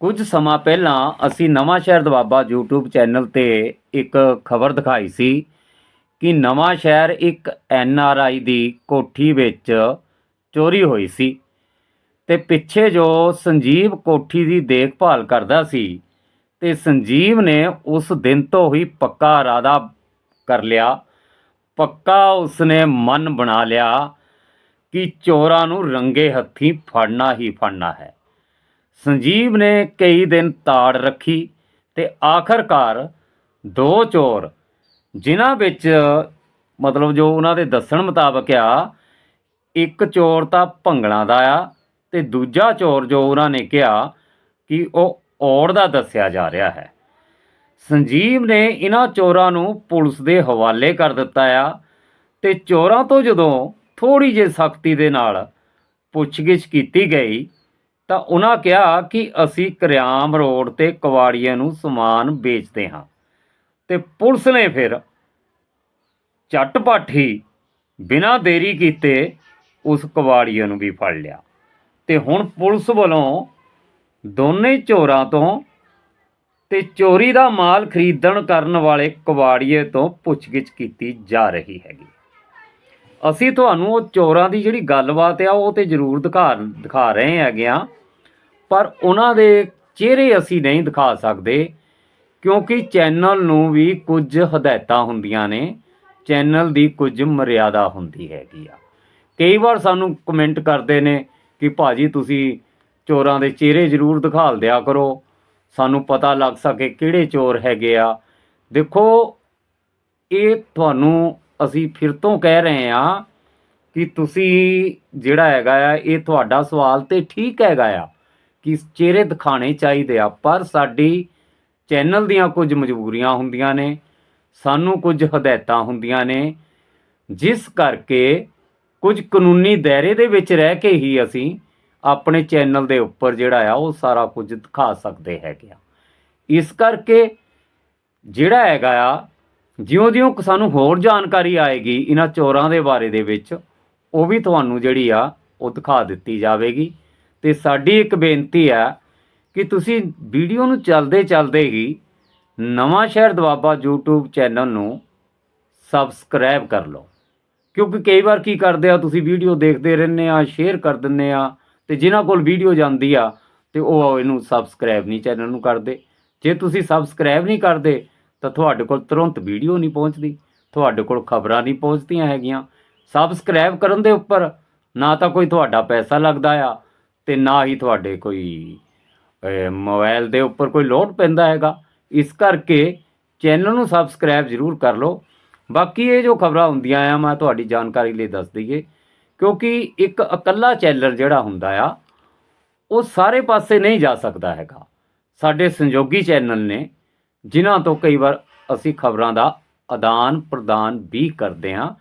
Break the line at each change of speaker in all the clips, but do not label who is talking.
ਕੁਝ ਸਮਾਂ ਪਹਿਲਾਂ ਅਸੀਂ ਨਵਾਂ ਸ਼ਹਿਰ ਦਵਾਬਾ YouTube ਚੈਨਲ ਤੇ ਇੱਕ ਖਬਰ ਦਿਖਾਈ ਸੀ ਕਿ ਨਵਾਂ ਸ਼ਹਿਰ ਇੱਕ ਆਈ ਦੀ ਕੋਠੀ ਵਿੱਚ ਚੋਰੀ ਹੋਈ ਸੀ ਤੇ ਪਿੱਛੇ ਜੋ ਸੰਜੀਵ ਕੋਠੀ ਦੀ ਦੇਖਭਾਲ ਕਰਦਾ ਸੀ ਤੇ ਸੰਜੀਵ ਨੇ ਉਸ ਦਿਨ ਤੋਂ ਹੀ ਪੱਕਾ ਇਰਾਦਾ ਕਰ ਲਿਆ, ਪੱਕਾ ਉਸਨੇ ਮਨ ਬਣਾ ਲਿਆ ਕਿ ਚੋਰਾਂ ਨੂੰ ਰੰਗੇ ਹੱਥੀਂ ਫੜਨਾ ਹੀ ਫੜਨਾ ਹੈ। ਸੰਜੀਵ ਨੇ ਕਈ ਦਿਨ ਤਾੜ ਰੱਖੀ ਤੇ ਆਖਰਕਾਰ ਦੋ ਚੋਰ, ਜਿਨ੍ਹਾਂ ਵਿੱਚ ਮਤਲਬ ਜੋ ਉਹਨਾਂ ਦੇ ਦੱਸਣ ਮੁਤਾਬਕ ਆ, ਇੱਕ ਚੋਰ ਤਾਂ ਭੰਗਲਾਂ ਦਾ ਆ ਤੇ ਦੂਜਾ ਚੋਰ ਜੋ ਉਹਨਾਂ ਨੇ ਕਿਹਾ ਕਿ ਉਹ ਔੜ ਦਾ ਦੱਸਿਆ ਜਾ ਰਿਹਾ ਹੈ। ਸੰਜੀਵ ਨੇ ਇਹਨਾਂ ਚੋਰਾਂ ਨੂੰ ਪੁਲਿਸ ਦੇ ਹਵਾਲੇ ਕਰ ਦਿੱਤਾ ਆ ਤੇ ਚੋਰਾਂ ਤੋਂ ਜਦੋਂ ਥੋੜੀ ਜਿਹੀ ਸਖਤੀ ਦੇ ਨਾਲ ਪੁੱਛਗਿੱਛ ਕੀਤੀ ਗਈ ਤਾਂ ਉਹਨਾਂ ਕਿਹਾ ਕਿ ਅਸੀਂ ਕਰਿਆਮ ਰੋਡ ਤੇ ਕਵਾੜੀਆਂ ਨੂੰ ਸਮਾਨ ਵੇਚਦੇ ਹਾਂ। ਤੇ ਪੁਲਿਸ ਨੇ ਫਿਰ ਝਟਪਟ ਹੀ ਬਿਨਾਂ ਦੇਰੀ ਕੀਤੇ ਉਸ ਕਵਾੜੀਆਂ ਨੂੰ ਵੀ ਫੜ ਲਿਆ। ਤੇ ਹੁਣ ਪੁਲਿਸ ਵੱਲੋਂ ਦੋਨੇ ਚੋਰਾਂ ਤੋਂ ਤੇ ਚੋਰੀ ਦਾ ਮਾਲ ਖਰੀਦਣ ਕਰਨ ਵਾਲੇ ਕਵਾੜੀਏ ਤੋਂ ਪੁੱਛਗਿੱਛ ਕੀਤੀ ਜਾ ਰਹੀ ਹੈਗੀ। ਅਸੀਂ ਤੁਹਾਨੂੰ ਉਹ ਚੋਰਾਂ ਦੀ ਜਿਹੜੀ ਗੱਲਬਾਤ ਆ, ਉਹ ਤੇ ਜ਼ਰੂਰ ਦਿਖਾ ਦਿਖਾ ਰਹੇ ਹੈਗੇ ਆ। ਪਰ ਉਹਨਾਂ ਦੇ ਚਿਹਰੇ ਅਸੀਂ ਨਹੀਂ ਦਿਖਾ ਸਕਦੇ, ਕਿਉਂਕਿ ਚੈਨਲ ਨੂੰ ਵੀ ਕੁਝ ਹਦਾਇਤਾਂ ਹੁੰਦੀਆਂ ਨੇ, ਚੈਨਲ ਦੀ ਕੁਝ ਮਰਿਆਦਾ ਹੁੰਦੀ ਹੈਗੀ ਆ। ਕਈ ਵਾਰ ਸਾਨੂੰ ਕਮੈਂਟ ਕਰਦੇ ਨੇ ਕਿ ਭਾਜੀ ਤੁਸੀਂ ਚੋਰਾਂ ਦੇ ਚਿਹਰੇ ਜ਼ਰੂਰ ਦਿਖਾਲ ਦਿਆ ਕਰੋ। ਸਾਨੂੰ ਪਤਾ ਲੱਗ ਸਕੇ ਕਿਹੜੇ ਚੋਰ ਹੈਗੇ ਆ। ਦੇਖੋ, ਇਹ ਤੁਹਾਨੂੰ ਅਸੀਂ ਫਿਰ ਤੋਂ ਕਹਿ ਰਹੇ ਆ ਕਿ ਤੁਸੀਂ ਜਿਹੜਾ ਹੈਗਾ ਆ, ਇਹ ਤੁਹਾਡਾ ਸਵਾਲ ਤੇ ਠੀਕ ਹੈਗਾ ਆ। ਕਿ ਚਿਹਰੇ ਦਿਖਾਣੇ ਚਾਹੀਦੇ ਆ, ਪਰ ਸਾਡੀ ਚੈਨਲ ਦੀਆਂ ਕੁਝ ਮਜਬੂਰੀਆਂ ਹੁੰਦੀਆਂ ਨੇ, ਸਾਨੂੰ ਕੁਝ ਹਦਾਇਤਾਂ ਹੁੰਦੀਆਂ ਨੇ, ਜਿਸ ਕਰਕੇ ਕੁਝ ਕਾਨੂੰਨੀ ਦਾਇਰੇ ਦੇ ਵਿੱਚ ਰਹਿ ਕੇ ਹੀ ਅਸੀਂ ਆਪਣੇ ਚੈਨਲ ਦੇ ਉੱਪਰ ਜਿਹੜਾ ਆ, ਉਹ ਸਾਰਾ ਕੁਝ ਦਿਖਾ ਸਕਦੇ ਹੈਗੇ ਆ। ਇਸ ਕਰਕੇ ਜਿਹੜਾ ਹੈਗਾ ਆ, ਜਿਉਂ-ਜਿਉਂ ਸਾਨੂੰ ਹੋਰ ਜਾਣਕਾਰੀ ਆਏਗੀ ਇਹਨਾਂ ਚੋਰਾਂ ਦੇ ਬਾਰੇ ਦੇ ਵਿੱਚ, ਉਹ ਵੀ ਤੁਹਾਨੂੰ ਜਿਹੜੀ ਆ, ਉਹ ਦਿਖਾ ਦਿੱਤੀ ਜਾਵੇਗੀ। ਤੇ ਸਾਡੀ ਇੱਕ ਬੇਨਤੀ ਆ ਕਿ ਤੁਸੀਂ ਵੀਡੀਓ ਨੂੰ ਚੱਲਦੇ ਚੱਲਦੇ ਹੀ Nawanshahr Doaba YouTube channel ਨੂੰ ਸਬਸਕ੍ਰਾਈਬ ਕਰ ਲਓ। ਕਿਉਂਕਿ ਕਈ ਵਾਰ ਕੀ ਕਰਦੇ ਆ, ਤੁਸੀਂ ਵੀਡੀਓ ਦੇਖਦੇ ਰਹਿੰਦੇ ਆ ਸ਼ੇਅਰ ਕਰ ਦਿੰਦੇ ਆ ਤੇ ਜਿਨ੍ਹਾਂ ਕੋਲ ਵੀਡੀਓ ਜਾਂਦੀ ਆ ਤੇ ਉਹ ਇਹਨੂੰ ਸਬਸਕ੍ਰਾਈਬ ਨਹੀਂ ਚੈਨਲ ਨੂੰ ਕਰਦੇ। ਜੇ ਤੁਸੀਂ ਸਬਸਕ੍ਰਾਈਬ ਨਹੀਂ ਕਰਦੇ ਤਾਂ ਤੁਹਾਡੇ ਕੋਲ ਤੁਰੰਤ ਵੀਡੀਓ ਨਹੀਂ ਪਹੁੰਚਦੀ, ਤੁਹਾਡੇ ਕੋਲ ਖਬਰਾਂ ਨਹੀਂ ਪਹੁੰਚਦੀਆਂ ਹੈਗੀਆਂ। ਸਬਸਕ੍ਰਾਈਬ ਕਰਨ ਦੇ ਉੱਪਰ ਨਾ ਤਾਂ ਕੋਈ ਤੁਹਾਡਾ ਪੈਸਾ ਲੱਗਦਾ ਆ ਤੇ ਨਾ ਹੀ ਤੁਹਾਡੇ ਕੋਈ ਅਹ, ਮੋਬਾਈਲ ਦੇ ਉੱਪਰ ਕੋਈ ਲੋਡ ਪੈਂਦਾ ਹੈਗਾ। ਇਸ ਕਰਕੇ ਚੈਨਲ ਨੂੰ ਸਬਸਕ੍ਰਾਈਬ ਜ਼ਰੂਰ ਕਰ ਲਓ। ਬਾਕੀ ਇਹ ਜੋ ਖਬਰਾਂ ਹੁੰਦੀਆਂ ਆ ਮੈਂ ਤੁਹਾਡੀ ਜਾਣਕਾਰੀ ਲਈ ਦੱਸ ਦਈਏ ਕਿਉਂਕਿ ਇੱਕ ਇਕੱਲਾ ਚੈਨਲ ਜਿਹੜਾ ਹੁੰਦਾ ਆ ਉਹ ਸਾਰੇ ਪਾਸੇ ਨਹੀਂ ਜਾ ਸਕਦਾ ਹੈਗਾ। ਸਾਡੇ ਸੰਯੋਗੀ ਚੈਨਲ ਨੇ ਜਿਨ੍ਹਾਂ ਤੋਂ ਕਈ ਵਾਰ ਅਸੀਂ ਖਬਰਾਂ ਦਾ ਆਦਾਨ ਪ੍ਰਦਾਨ ਵੀ ਕਰਦੇ ਹਾਂ।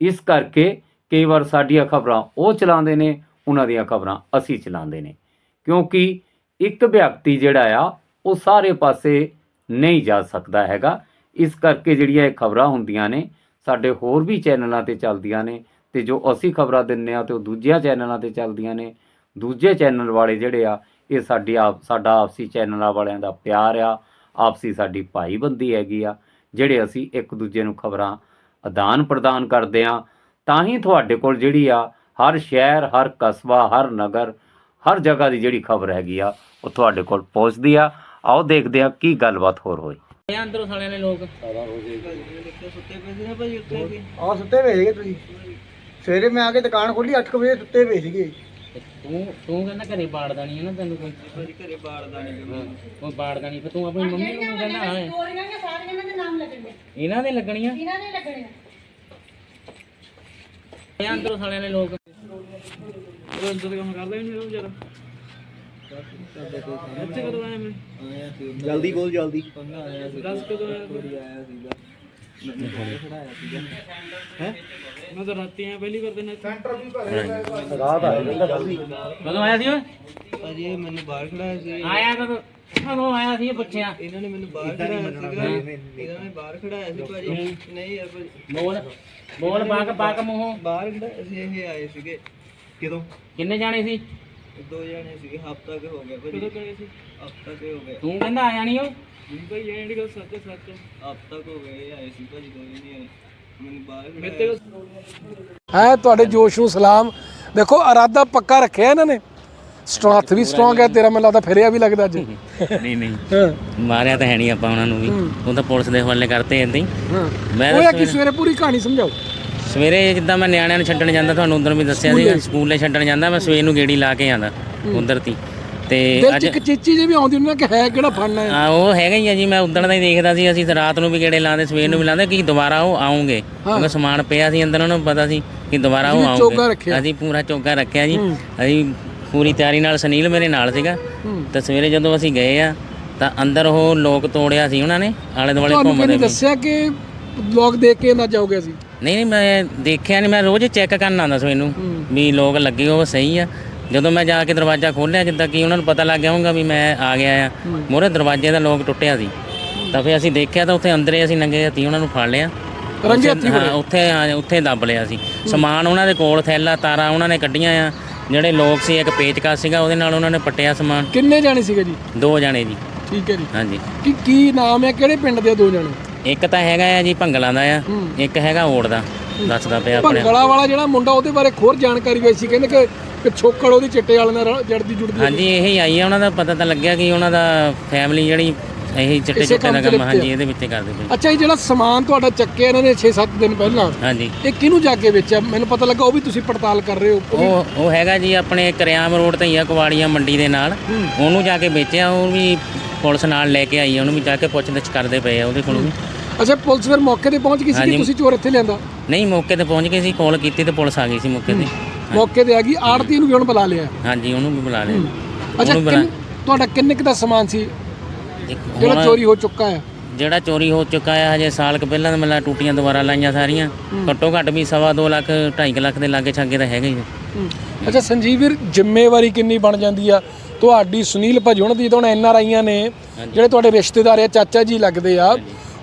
ਇਸ ਕਰਕੇ ਕਈ ਵਾਰ ਸਾਡੀਆਂ ਖਬਰਾਂ ਉਹ ਚਲਾਉਂਦੇ ਨੇ ਉਹਨਾਂ ਦੀਆਂ ਖਬਰਾਂ ਅਸੀਂ ਚਲਾਉਂਦੇ ਨੇ। ਕਿਉਂਕਿ ਇੱਕ ਵਿਅਕਤੀ ਜਿਹੜਾ ਆ, ਉਹ ਸਾਰੇ ਪਾਸੇ ਨਹੀਂ ਜਾ ਸਕਦਾ ਹੈਗਾ। ਇਸ ਕਰਕੇ ਜਿਹੜੀਆਂ ਇਹ ਖਬਰਾਂ ਹੁੰਦੀਆਂ ਨੇ, ਸਾਡੇ ਹੋਰ ਵੀ ਚੈਨਲਾਂ ਤੇ ਚੱਲਦੀਆਂ ਨੇ ਤੇ ਜੋ ਅਸੀਂ ਖਬਰਾਂ ਦਿੰਨੇ ਆ ਤੇ ਉਹ ਦੂਜਿਆਂ ਚੈਨਲਾਂ ਤੇ ਚੱਲਦੀਆਂ ਨੇ। ਦੂਜੇ ਚੈਨਲ ਵਾਲੇ ਜਿਹੜੇ ਆ, ਇਹ ਸਾਡੀ ਆਪ, ਸਾਡਾ ਆਪਸੀ ਚੈਨਲਾਂ ਵਾਲਿਆਂ ਦਾ ਪਿਆਰ ਆ, ਆਪਸੀ ਸਾਡੀ ਭਾਈਬੰਦੀ ਹੈਗੀ ਆ, ਜਿਹੜੇ ਅਸੀਂ ਇੱਕ ਦੂਜੇ ਨੂੰ ਖਬਰਾਂ ਆਦਾਨ ਪ੍ਰਦਾਨ ਕਰਦੇ ਆ ਤਾਂ ਹੀ ਤੁਹਾਡੇ ਕੋਲ ਜਿਹੜੀ ਆ ਹਰ ਸ਼ਹਿਰ ਹਰ ਕਸਬਾ ਹਰ ਨਗਰ ਹਰ ਜਗ੍ਹਾ ਦੀ ਜਿਹੜੀ ਖਬਰ ਹੈਗੀ ਆ ਉਹ ਤੁਹਾਡੇ ਕੋਲ ਪਹੁੰਚਦੀ ਆ। ਆਓ ਦੇਖਦੇ ਆ ਕੀ ਗੱਲਬਾਤ ਹੋਰ ਹੋਈ।
ਇਹ ਅੰਦਰੋਂ ਸਾਲਿਆਂ ਨੇ ਲੋਕ।
ਆ ਸੁੱਤੇ ਪਏ ਸੀਗੇ ਤੁਸੀਂ। ਸਵੇਰੇ ਮੈਂ ਆ ਕੇ ਦੁਕਾਨ ਖੋਲੀ 8 ਵਜੇ ਸੁੱਤੇ ਪਏ ਸੀਗੇ।
ਤੇ ਤੂੰ ਕਹਿੰਦਾ ਘਰੇ ਬਾੜਦਾ ਨਹੀਂ ਹੈ ਨਾ ਤੈਨੂੰ ਕੋਈ। ਘਰੇ ਬਾੜਦਾ ਨਹੀਂ ਕੋਈ ਬਾੜਦਾ ਨਹੀਂ ਫਿਰ ਤੂੰ ਆਪਣੀ ਮੰਮੀ ਨੂੰ ਕਹਿੰਦਾ ਹਾਂ।
ਚੋਰੀਆਂ ਦੇ ਸਾਰੀਆਂ ਇਹਨਾਂ ਦੇ ਨਾਮ ਲੱਗਣਗੇ
ਇਹਨਾਂ ਦੇ ਲੱਗਣੀਆਂ?
ਇਹਨਾਂ ਦੇ ਲੱਗਣੇ
ਇਹ ਅੰਦਰੋਂ ਸਾਲਿਆਂ ਨੇ ਲੋਕ।
ਜਲਦੀ ਬੋਲ ਜਲਦੀ। ਰਾਤ ਆ। ਜਾਂਦਾ ਜਲਦੀ
ਕਦੋਂ ਆਇਆ ਸੀ ਓਏ?
ਅਜੇ ਮੈਨੂੰ ਬਾਹਰ ਖੜਾਇਆ ਸੀ।
ਆਇਆ ਕਦੋਂ? ਕਦੋਂ ਆਇਆ ਸੀ ਇਹ ਪੁੱਛਿਆ?
ਇਹਨਾਂ ਨੇ ਮੈਨੂੰ ਬਾਹਰ ਖੜਾਇਆ ਸੀਗਾ। ਇਹਨਾਂ ਨੇ ਬਾਹਰ ਖੜਾਇਆ ਸੀ ਭਾਜੀ। ਨਹੀਂ ਯਾਰ ਭਾਜੀ।
ਬੋਲ ਬੋਲ ਪਾਕ ਪਾਕ ਮੂੰਹੋਂ।
ਬਾਹਰ ਖੜਾਇਆ ਸੀ ਇਹ ਆਏ ਸੀਗੇ। ਕਿਦੋਂ?
ਕਿੰਨੇ ਜਾਣੇ ਸੀ?
ਦੋ ਜਣੇ ਸੀ ਹਫਤਾ ਕੇ ਹੋ ਗਿਆ ਭਾਜੀ। ਕਦੋਂ ਗਏ ਸੀ? ਹਫਤਾ ਕੇ ਹੋ ਗਿਆ।
ਤੂੰ ਕਹਿੰਦਾ ਆਇਆ ਨਹੀਂ ਉਹ?
ਨਹੀਂ ਭਾਈ ਇਹ ਜਿਹੜੀ ਗੱਲ ਸੱਚ ਸੱਚ ਹਫਤਾ ਕੇ ਹੋ ਗਿਆ ਇਹ ਆਏ ਸੀ ਭਾਜੀ ਦੋ ਜਣੇ ਆਏ। ਮੈਨੂੰ ਬਾਹਰ ਖੜਾਇਆ
ਹੈ ਤੁਹਾਡੇ ਜੋਸ਼ ਨੂੰ ਸਲਾਮ। ਦੇਖੋ ਇਰਾਦਾ ਪੱਕਾ ਰੱਖਿਆ ਇਹਨਾਂ ਨੇ। ਸਟਰੋਂਗ ਵੀ ਸਟਰੋਂਗ ਹੈ ਤੇਰਾ ਮੈਨੂੰ ਲੱਗਦਾ ਫਿਰਿਆ ਵੀ ਲੱਗਦਾ ਅੱਜ।
ਨਹੀਂ ਨਹੀਂ। ਮਾਰਿਆ ਤਾਂ ਹੈ ਨਹੀਂ ਆਪਾਂ ਉਹਨਾਂ ਨੂੰ ਵੀ। ਉਹ ਤਾਂ ਪੁਲਿਸ ਦੇ ਹਵਾਲੇ ਕਰਤੇ ਏਦਾਂ ਹੀ। ਮੈਂ
ਇਹ ਕਿ ਸਵੇਰੇ ਪੂਰੀ ਕਹਾਣੀ ਸਮਝਾਓ।
ਸਵੇਰੇ ਜਿੱਦਾਂ ਮੈਂ ਨਿਆਣਿਆਂ ਨੂੰ ਛੱਡਣ ਜਾਂਦਾ ਤੁਹਾਨੂੰ ਉਧਰ ਵੀ ਦੱਸਿਆ ਸੀ ਸਕੂਲੇ ਛੱਡਣ ਜਾਂਦਾ ਮੈਂ ਸਵੇਰ ਨੂੰ ਗੇੜੀ ਲਾ ਕੇ ਆਂਦਾ ਉਧਰ ਤੀ ਤੇ
ਦਿਲ 'ਚ ਇੱਕ ਚੀਚੀ ਜਿਹੀ ਵੀ ਆਉਂਦੀ ਉਹਨਾਂ ਕਿ ਹੈ ਕਿਹੜਾ ਫੜਨਾ ਹੈ?
ਆ ਉਹ ਹੈਗਾ ਹੀ ਆ ਜੀ ਮੈਂ ਉਦੋਂ ਦਾ ਹੀ ਦੇਖਦਾ ਸੀ ਅਸੀਂ ਰਾਤ ਨੂੰ ਵੀ ਗੇੜੇ ਲਾਉਂਦੇ ਸਵੇਰ ਨੂੰ ਵੀ ਲਾਉਂਦੇ ਕਿ ਦੁਬਾਰਾ ਉਹ ਆਉਂਗੇ। ਕਿਉਂਕਿ ਸਮਾਨ ਪਿਆ ਸੀ ਅੰਦਰ ਉਹਨਾਂ ਨੂੰ ਪਤਾ ਸੀ ਕਿ ਦੁਬਾਰਾ ਉਹ ਆਉਂਗੇ। ਅਸੀਂ ਪੂਰਾ ਚੋਗਾ ਰੱਖਿਆ ਜੀ। ਅਸੀਂ ਪੂਰੀ ਤਿਆਰੀ ਨਾਲ ਸੁਨੀਲ ਮੇਰੇ ਨਾਲ ਸੀਗਾ। ਤਾਂ ਸਵੇਰੇ ਜਦੋਂ ਅਸੀਂ ਗਏ ਆ ਤਾਂ ਅੰਦਰ ਉਹ ਲੋਕ ਤੋੜਿਆ ਸੀ ਉਹਨਾਂ ਨੇ ਆਲੇ ਦੁਆਲੇ ਘੁੰਮਦੇ ਵੀ।
ਦੱਸਿਆ ਕਿ ਲੋਕ ਦੇਖ ਕੇ ਅੰਦਾਜ਼ਾ ਹੋ ਗਿਆ ਸੀ
ਨਹੀਂ ਨਹੀਂ ਮੈਂ ਦੇਖਿਆ ਨਹੀਂ ਮੈਂ ਰੋਜ਼ ਚੈੱਕ ਕਰਨ ਆਉਂਦਾ ਸਵੇਰ ਨੂੰ ਵੀ ਲੋਕ ਲੱਗੇ ਉਹ ਸਹੀ ਆ। ਜਦੋਂ ਮੈਂ ਜਾ ਕੇ ਦਰਵਾਜ਼ਾ ਖੋਲ੍ਹਿਆ ਜਿੱਦਾਂ ਕਿ ਉਹਨਾਂ ਨੂੰ ਪਤਾ ਲੱਗ ਗਿਆ ਹੋਊਗਾ ਵੀ ਮੈਂ ਆ ਗਿਆ ਆ। ਮੋਰੇ ਦਰਵਾਜ਼ੇ ਦਾ ਲੋਕ ਟੁੱਟਿਆ ਸੀ। ਤਾਂ ਫਿਰ ਅਸੀਂ ਦੇਖਿਆ ਤਾਂ ਉੱਥੇ ਅੰਦਰੇ ਅਸੀਂ ਨੰਗੇ ਹੱਥੀ ਉਹਨਾਂ ਨੂੰ ਫੜ ਲਿਆ।
ਰੰਗੇ
ਉੱਥੇ- ਹਾਂ ਉੱਥੇ ਉੱਥੇ ਦੱਬ ਲਿਆ ਸੀ। ਸਮਾਨ ਉਹਨਾਂ ਦੇ ਕੋਲ ਥੈਲਾ ਤਾਰਾਂ ਉਹਨਾਂ ਨੇ ਕੱਢੀਆਂ ਆ। ਜਿਹੜੇ ਲੋਕ ਸੀ ਇੱਕ ਪੇਚਕਸ ਸੀਗਾ ਉਹਦੇ ਨਾਲ ਉਹਨਾਂ ਨੇ ਪੱਟਿਆ ਸਮਾਨ।
ਕਿੰਨੇ ਜਾਣੇ ਸੀਗੇ ਜੀ?
ਦੋ ਜਾਣੇ ਜੀ।
ਠੀਕ ਹੈ ਜੀ।
ਹਾਂਜੀ।
ਕੀ ਕੀ ਨਾਮ ਹੈ? ਕਿਹੜੇ ਪਿੰਡ ਦੇ ਦੋ ਜਾਣੇ?
ਇੱਕ ਤਾਂ ਹੈਗਾ ਆ ਜੀ ਭੰਗਲਾਂ ਦਾ ਆ ਇੱਕ ਹੈਗਾ ਓੜ ਦਾ। ਦੱਸਦਾ ਪਿਆ ਆਪਣੇ
ਭੰਗਲਾ ਵਾਲਾ ਜਿਹੜਾ ਮੁੰਡਾ ਉਹਦੇ ਬਾਰੇ ਖੋਰ ਜਾਣਕਾਰੀ ਹੋਈ ਸੀ ਕਹਿੰਦੇ ਕਿ ਕਿ ਛੋਕੜ ਉਹਦੀ ਚਿੱਟੇ ਵਾਲੇ ਨਾਲ ਜੜਦੀ ਜੁੜਦੀ
ਹਾਂਜੀ ਇਹ ਆਈ ਆ ਉਹਨਾਂ ਦਾ ਪਤਾ ਤਾਂ ਲੱਗਿਆ ਕਿ ਉਹਨਾਂ ਦਾ ਫੈਮਿਲੀ ਜਿਹੜੀ ਇਹ ਚਿੱਟੇ ਚਿੱਟੇ ਦਾ
ਕੰਮ
ਹਾਂਜੀ ਇਹਦੇ ਵਿੱਚ ਕਰਦੇ ਪਏ।
ਅੱਛਾ ਇਹ ਜਿਹੜਾ ਸਮਾਨ ਤੁਹਾਡਾ ਚੱਕਿਆ ਇਹਨਾਂ ਨੇ 6-7 ਦਿਨ ਪਹਿਲਾਂ
ਹਾਂਜੀ।
ਇਹ ਕਿਹਨੂੰ ਜਾ ਕੇ ਵੇਚਿਆ? ਮੈਨੂੰ ਪਤਾ ਲੱਗਾ ਉਹ ਵੀ ਤੁਸੀਂ ਪੜਤਾਲ ਕਰ ਰਹੇ ਹੋ
ਉਹ ਉਹ ਹੈਗਾ ਜੀ ਆਪਣੇ ਕਰਿਆਮ ਰੋਡ ਤੇ ਹੀ ਆ ਕੁਵਾੜੀਆਂ ਮੰਡੀ ਦੇ ਨਾਲ। ਉਹਨੂੰ ਜਾ ਕੇ ਵੇਚਿਆ ਉਹ ਵੀ ਪੁਲਿਸ ਨਾਲ ਲੈ ਕੇ ਆਈ ਆ, ਉਹਨੂੰ ਵੀ ਜਾ ਕੇ ਪੁੱਛਗਿੱਛ ਕਰਦੇ ਪਏ ਆ ਉਹਦੇ ਕੋਲ ਵੀ।
ਅੱਛਾ ਪੁਲਿਸ ਫਿਰ ਮੌਕੇ ਤੇ ਪਹੁੰਚ ਗਈ ਸੀ ਕਿ
ਹਾਂਜੀ।
ਤੁਸੀਂ ਚੋਰ ਇੱਥੇ ਲਿਆਂਦਾ?
ਨਹੀਂ ਮੌਕੇ ਤੇ ਪਹੁੰਚ ਗਏ ਸੀ ਕਾਲ ਕੀਤੀ ਤੇ ਪੁਲਿਸ ਆ ਗਈ ਸੀ ਮੌਕੇ ਤੇ।
ਮੌਕੇ ਤੇ ਆ ਗਈ ਆੜਤੀ ਨੂੰ ਵੀ ਹੁਣ ਬੁਲਾ ਲਿਆ।
ਹਾਂਜੀ ਉਹਨੂੰ ਵੀ ਬੁਲਾ ਲਿਆ।
ਅੱਛਾ
ਉਹਨੂੰ ਬੁਲਾ
ਕਿੰਨ- ਤੁਹਾਡਾ ਕਿੰਨੇ ਕੁ ਦਾ ਸਮਾਨ ਸੀ? ਜਿਹੜਾ
ਹੁਣ
ਚੋਰੀ ਹੋ ਚੁੱਕਾ ਹੈ
ਜਿਹੜਾ ਚੋਰੀ ਹੋ ਚੁੱਕਾ ਹੈ ਹਜੇ ਸਾਲ ਕੁ ਪਹਿਲਾਂ ਤਾਂ ਮਤਲਬ ਟੂਟੀਆਂ ਦੁਬਾਰਾ ਲਾਈਆਂ ਸਾਰੀਆਂ। ਘੱਟੋ ਘੱਟ ਵੀ ਸਵਾ ਦੋ ਲੱਖ 2.5 ਲੱਖ ਦੇ ਲਾਗੇ ਛਾਗੇ ਤਾਂ ਹੈਗਾ ਹੀ ਆ।
ਅੱਛਾ ਸੰਜੀਵ ਵੀਰ ਜ਼ਿੰਮੇਵਾਰੀ ਕਿੰਨੀ ਬਣ ਜਾਂਦੀ ਆ? ਤੁਹਾਡੀ ਸੁਨੀਲ ਭਾਜੀ ਹੁਣ ਦੀ ਜਦੋਂ ਐਨ ਆਰ ਆਈਆਂ ਨੇ ਜਿਹੜੇ ਤੁਹਾਡੇ ਰਿਸ਼ਤੇਦਾਰ ਆ ਚਾਚਾ ਜੀ ਲੱਗਦੇ ਆ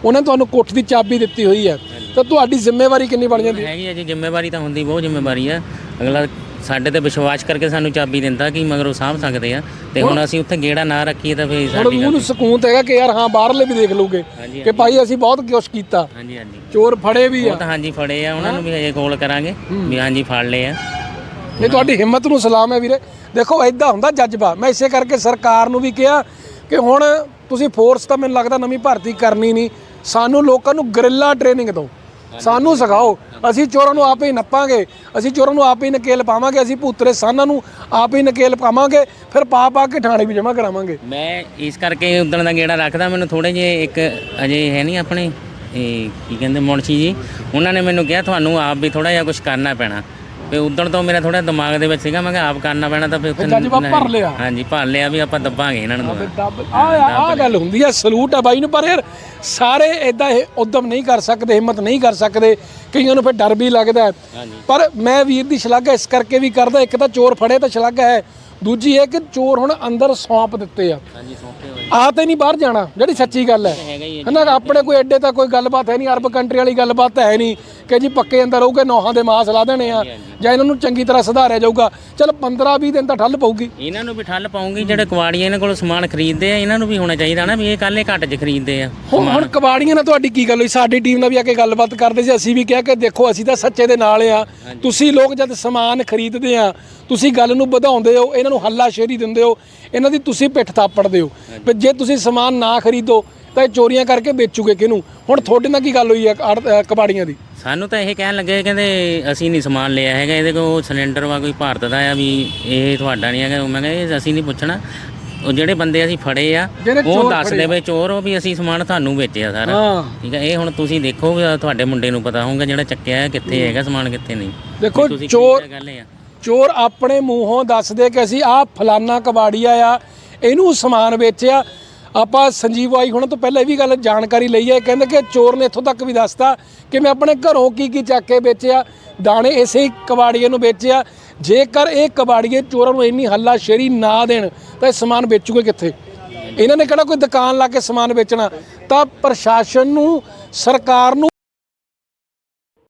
ਉਹਨਾਂ ਨੇ ਤੁਹਾਨੂੰ ਕੋਠ ਦੀ ਚਾਬੀ ਦਿੱਤੀ ਹੋਈ ਹੈ ਤਾਂ ਤੁਹਾਡੀ ਜ਼ਿੰਮੇਵਾਰੀ ਕਿੰਨੀ ਬਣ ਜਾਂਦੀ? ਹੈ
ਹੈਗੀ ਹੈ ਜੀ ਜ਼ਿੰਮੇਵਾਰੀ ਤਾਂ ਹੁੰਦੀ ਬਹੁਤ ਜ਼ਿੰਮੇਵਾਰੀ ਆ। ਅਗਲਾ ਸਾਡੇ ਤੇ ਵਿਸ਼ਵਾਸ ਕਰਕੇ ਸਾਨੂੰ ਚਾਬੀ ਦਿੰਦਾ ਕਿ ਮਗਰ ਉਹ ਸਾਂਭ ਸਕਦੇ ਆ। ਤੇ ਹੁਣ ਅਸੀਂ ਉੱਥੇ ਗੇੜਾ ਨਾ ਰੱਖੀਏ ਤਾਂ ਫੇਰ
ਹੁਣ
ਸਾਡੀ
ਮੂੰਹ ਨੂੰ ਸਕੂਨ ਤਾਂ ਹੈਗਾ ਕਿ ਯਾਰ ਹਾਂ ਬਾਹਰਲੇ ਵੀ ਦੇਖ ਲੂਗੇ ਕਿ ਭਾਈ ਅਸੀਂ ਬਹੁਤ ਕੁਛ ਕੀਤਾ।
ਹਾਂਜੀ ਹਾਂਜੀ।
ਚੋਰ ਫੜੇ ਵੀ
ਉਹ
ਆ।
ਤਾਂ ਹਾਂਜੀ ਫੜੇ ਆ ਉਹਨਾਂ ਨੂੰ ਵੀ ਹਜੇ ਕਾਲ ਕਰਾਂਗੇ। ਵੀ ਹਾਂਜੀ ਫੜ ਲਏ ਆ।
ਨਹੀਂ ਤੁਹਾਡੀ ਹਿੰਮਤ ਨੂੰ ਸਲਾਮ ਹੈ ਵੀਰੇ। ਦੇਖੋ ਐਦਾਂ ਹੁੰਦਾ ਜਜ਼ਬਾ। ਮੈਂ ਇਸੇ ਕਰਕੇ ਸਰਕਾਰ ਨੂੰ ਵੀ ਕਿਹਾ ਕਿ ਹੁਣ ਤੁਸੀਂ ਫੋਰਸ ਤਾਂ ਮੈਨੂੰ ਲੱਗਦਾ ਨਵੀਂ ਭਰਤੀ ਕਰਨੀ ਨਹੀਂ। ਸਾਨੂੰ ਲੋਕਾਂ ਨੂੰ ਗਰਿੱਲਾ ਟ੍ਰੇਨਿੰਗ ਦਿਓ। ਸਾਨੂੰ ਸਿਖਾਓ। ਅਸੀਂ ਚੋਰਾਂ ਨੂੰ ਆਪੇ ਹੀ ਨੱਪਾਂਗੇ। ਅਸੀਂ ਚੋਰਾਂ ਨੂੰ ਆਪੇ ਹੀ ਨਕੇਲ ਪਾਵਾਂਗੇ। ਅਸੀਂ ਭੂਤਰੇ ਸਾਨਾਂ ਨੂੰ ਆਪੇ ਹੀ ਨਕੇਲ ਪਾਵਾਂਗੇ। ਫਿਰ ਪਾ ਪਾ ਕੇ ਥਾਣੇ ਵੀ ਜਮ੍ਹਾਂ ਕਰਾਵਾਂਗੇ।
ਮੈਂ ਇਸ ਕਰਕੇ ਉਦਣ ਦਾ ਗੇੜਾ ਰੱਖਦਾ। ਮੈਨੂੰ ਥੋੜੇ ਜਿਹੇ ਇੱਕ ਅਜੇ ਹੈ ਨਹੀਂ ਆਪਣੇ। ਇਹ ਕੀ ਕਹਿੰਦੇ ਮੁਨਸ਼ੀ ਜੀ? ਉਹਨਾਂ ਨੇ ਮੈਨੂੰ ਕਿਹਾ ਤੁਹਾਨੂੰ ਆਪ ਵੀ ਥੋੜਾ ਜਿਹਾ ਕੁਝ ਕਰਨਾ ਪੈਣਾ। ਤੇ ਉਦਣ ਤੋਂ ਮੇਰਾ ਥੋੜਾ ਦਿਮਾਗ ਦੇ ਵਿੱਚ ਸੀਗਾ ਮੈਂ ਕਿਹਾ ਆਪ ਕਰਨਾ ਪੈਣਾ ਤਾਂ ਫਿਰ ਉੱਥੇ
ਜਜ਼ਬਾ ਭਰ ਲਿਆ।
ਹਾਂਜੀ ਭਰ ਲਿਆ ਵੀ ਆਪਾਂ ਦੱਬਾਂਗੇ ਇਹਨਾਂ ਨੂੰ।
ਆ ਆ ਗੱਲ ਹੁੰਦੀ ਹੈ ਸਲੂਟ ਹੈ ਬਾਈ ਨੂੰ ਪਰ ਯਾਰ ਸਾਰੇ ਇਦਾਂ ਇਹ ਉਦਮ ਨਹੀਂ ਕਰ ਸਕਦੇ ਹਿੰਮਤ ਨਹੀਂ ਕਰ ਸਕਦੇ ਕਈਆਂ ਨੂੰ ਫਿਰ ਡਰ ਵੀ ਲੱਗਦਾ ਹੈ। ਪਰ ਮੈਂ ਵੀਰ ਦੀ ਸ਼ਲਾਘਾ ਇਸ ਕਰਕੇ ਵੀ ਕਰਦਾ ਇੱਕ ਤਾਂ ਚੋਰ ਫੜੇ ਤਾਂ ਸ਼ਲਾਘਾ ਹੈ ਦੂਜੀ ਇਹ ਕਿ ਚੋਰ ਹੁਣ ਅੰਦਰ ਸੌਂਪ ਦਿੱਤੇ ਆ।
ਹਾਂਜੀ ਸੌਂਪੇ ਹੋਏ।
ਆ ਤੇ ਨਹੀਂ ਬਾਹਰ ਜਾਣਾ ਜਿਹੜੀ ਸੱਚੀ ਗੱਲ ਹੈ।
ਹੈਗਾ ਹੀ ਹੈ
ਹਨਾ ਆਪਣੇ ਕੋਈ ਐਡੇ ਤਾਂ ਕੋਈ ਗੱਲਬਾਤ ਹੈ ਨਹੀਂ ਅਰਬ ਕੰਟਰੀ ਵਾਲੀ ਗੱਲਬਾਤ ਹੈ ਨਹੀਂ ਕਿ ਜੀ ਪੱਕੇ ਅੰਦਰ ਰਹੂਗੇ ਨੌਹਾਂ ਦੇ ਮਾਸ ਲਾ ਦੇਣੇ ਆ। ਜਾਂ ਇਹਨਾਂ ਨੂੰ ਚੰਗੀ ਤਰ੍ਹਾਂ ਸੁਧਾਰਿਆ ਜਾਊਗਾ। ਚਲ 15 20 ਦਿਨ ਤਾਂ ਠੱਲ ਪਊਗੀ।
ਇਹਨਾਂ ਨੂੰ ਵੀ ਠੱਲ ਪਾਉਂਗੀ ਜਿਹੜੇ ਕੁਵਾੜੀਆਂ ਇਹਨਾਂ ਕੋਲ ਸਮਾਨ ਖਰੀਦਦੇ ਆ ਇਹਨਾਂ ਨੂੰ ਵੀ ਹੋਣਾ ਚਾਹੀਦਾ ਨਾ ਵੀ ਇਹ ਕੱਲੇ ਘੱਟ 'ਚ ਖਰੀਦਦੇ ਆ
ਹੁਣ ਹੁਣ ਕਬਾੜੀਆਂ ਨਾਲ ਤੁਹਾਡੀ ਕੀ ਗੱਲ ਹੋਈ? ਸਾਡੀ ਟੀਮ ਨਾਲ ਵੀ ਆ ਕੇ ਗੱਲਬਾਤ ਕਰਦੇ ਸੀ ਅਸੀਂ ਵੀ ਕਿਹਾ ਕਿ ਦੇਖੋ ਅਸੀਂ ਤਾਂ ਸੱਚੇ ਦੇ ਨਾਲ ਆ। ਤੁਸੀਂ ਲੋਕ ਜਦ ਸਮਾਨ ਖਰੀਦਦੇ ਆ ਤੁਸੀਂ ਗੱਲ ਨੂੰ ਵਧਾਉਂਦੇ ਹੋ ਇਹਨਾਂ ਨੂੰ ਹੱਲਾ ਸ਼ੇਰੀ ਦਿੰਦੇ ਹੋ ਇਹਨਾਂ ਦੀ ਤੁਸੀਂ ਪਿੱਠ ਥਾਪੜਦੇ ਹੋ। ਪਰ ਜੇ ਤੁਸੀਂ ਸਮਾਨ ਨਾ ਖਰੀਦੋ ਤਾਂ ਇਹ ਚੋਰੀਆਂ ਕਰਕੇ ਵੇਚੂਗੇ ਕਿਹਨੂੰ? ਹੁਣ ਤੁਹਾਡੇ ਨਾਲ ਕੀ ਗੱਲ ਹੋਈ ਆ ਕਬਾੜੀਆਂ ਦੀ?
ਸਾਨੂੰ ਤਾਂ ਇਹ ਕਹਿਣ ਲੱਗੇ ਕਹਿੰਦੇ ਅਸੀਂ ਨਹੀਂ ਸਮਾਨ ਲਿਆ ਹੈਗਾ ਇਹਦੇ ਕੋਲ ਸਿਲੰਡਰ ਵਾ ਕੋਈ ਭਾਰਤ ਦਾ ਆ ਵੀ ਇਹ ਤੁਹਾਡਾ ਨਹੀਂ ਹੈਗਾ। ਮੈਂ ਕਿਹਾ ਇਹ ਅਸੀਂ ਨਹੀਂ ਪੁੱਛਣਾ। ਉਹ ਜਿਹੜੇ ਬੰਦੇ ਅਸੀਂ ਫੜੇ ਆ ਉਹ ਦੱਸ ਦੇਵੇ ਚੋਰ ਉਹ ਵੀ ਅਸੀਂ ਸਮਾਨ ਤੁਹਾਨੂੰ ਵੇਚਿਆ ਸਾਰਾ। ਠੀਕ ਹੈ ਇਹ ਹੁਣ ਤੁਸੀਂ ਦੇਖੋ ਤੁਹਾਡੇ ਮੁੰਡੇ ਨੂੰ ਪਤਾ ਹੋਊਗਾ ਜਿਹੜਾ ਚੱਕਿਆ ਹੈ ਕਿੱਥੇ ਹੈਗਾ ਸਮਾਨ ਕਿੱਥੇ ਨਹੀਂ।
ਦੇਖੋ ਚੋਰ
ਆ?
ਚੋਰ ਆਪਣੇ ਮੂੰਹੋਂ ਦੱਸਦੇ ਕਿ ਅਸੀਂ ਆਹ ਫਲਾਨਾ ਕਬਾੜੀਆ ਆ ਇਹਨੂੰ ਸਮਾਨ ਵੇਚਿਆ ਆਪਾਂ ਸੰਜੀਵ ਆਈ ਹੋਣਾ ਤੋਂ ਪਹਿਲਾਂ ਇਹ ਵੀ ਗੱਲ ਜਾਣਕਾਰੀ ਲਈ ਹੈ ਕਹਿੰਦੇ ਕਿ ਚੋਰ ਨੇ ਇੱਥੋਂ ਤੱਕ ਵੀ ਦੱਸਤਾ ਕਿ ਮੈਂ ਆਪਣੇ ਘਰੋਂ ਕੀ ਕੀ ਚੱਕ ਕੇ ਵੇਚਿਆ, ਦਾਣੇ ਇਸੇ ਹੀ ਕਬਾੜੀਏ ਨੂੰ ਵੇਚਿਆ। ਜੇਕਰ ਇਹ ਕਬਾੜੀਏ ਚੋਰਾਂ ਨੂੰ ਇੰਨੀ ਹੱਲਾ ਸ਼ੇਰੀ ਨਾ ਦੇਣ, ਤਾਂ ਇਹ ਸਮਾਨ ਵੇਚੂਗੇ ਕਿੱਥੇ? ਇਹਨਾਂ ਨੇ ਕਿਹੜਾ ਕੋਈ ਦੁਕਾਨ ਲਾ ਕੇ ਸਮਾਨ ਵੇਚਣਾ? ਤਾਂ ਪ੍ਰਸ਼ਾਸਨ ਨੂੰ, ਸਰਕਾਰ ਨੂੰ